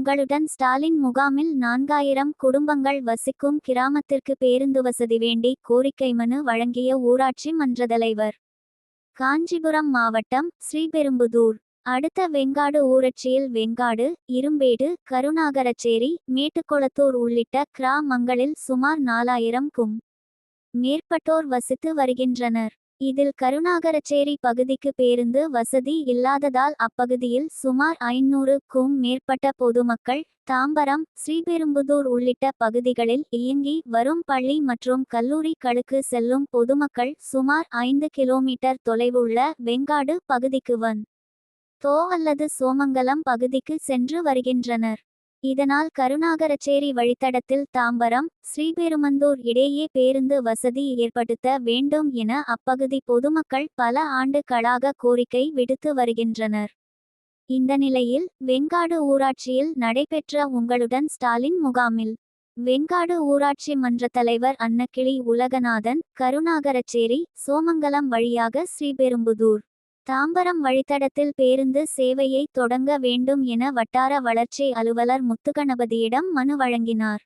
உங்களுடன் ஸ்டாலின் முகாமில் நான்காயிரம் குடும்பங்கள் வசிக்கும் கிராமத்திற்கு பேருந்து வசதி வேண்டி கோரிக்கை மனு வழங்கிய ஊராட்சி மன்ற தலைவர். காஞ்சிபுரம் மாவட்டம் ஸ்ரீபெரும்புதூர். அடுத்த வெங்காடு ஊராட்சியில் வெங்காடு இரும்பேடு கருணாகரச்சேரி மேட்டுக்குளத்தூர் உள்ளிட்ட கிராமங்களில் சுமார் நாலாயிரம் கும். மேற்பட்டோர் வசித்து வருகின்றனர். இதில் கருணாகரச்சேரி பகுதிக்கு பேருந்து வசதி இல்லாததால் அப்பகுதியில் சுமார் ஐநூறுக்கும் மேற்பட்ட பொதுமக்கள் தாம்பரம் ஸ்ரீபெரும்புதூர் உள்ளிட்ட பகுதிகளில் இயங்கி வரும் பள்ளி மற்றும் கல்லூரிகளுக்கு செல்லும் பொதுமக்கள் சுமார் ஐந்து கிலோமீட்டர் தொலைவுள்ள வெங்காடு பகுதிக்கு வந் தோ அல்லது சோமங்கலம் பகுதிக்கு சென்று வருகின்றனர். இதனால் கருணாகரச்சேரி வழித்தடத்தில் தாம்பரம் ஸ்ரீபெருமந்தூர் இடையே பேருந்து வசதி ஏற்படுத்த வேண்டும் என அப்பகுதி பொதுமக்கள் பல ஆண்டுகளாக கோரிக்கை விடுத்து வருகின்றனர். இந்த நிலையில் வெங்காடு ஊராட்சியில் நடைபெற்ற உங்களுடன் ஸ்டாலின் முகாமில் வெங்காடு ஊராட்சி மன்ற தலைவர் அன்னக்கிளி உலகநாதன் கருணாகரச்சேரி சோமங்கலம் வழியாக ஸ்ரீபெரும்புதூர் தாம்பரம் வழித்தடத்தில் பேருந்து சேவையை தொடங்க வேண்டும் என வட்டார வளர்ச்சி அலுவலர் முத்துகணபதியிடம் மனு வழங்கினார்.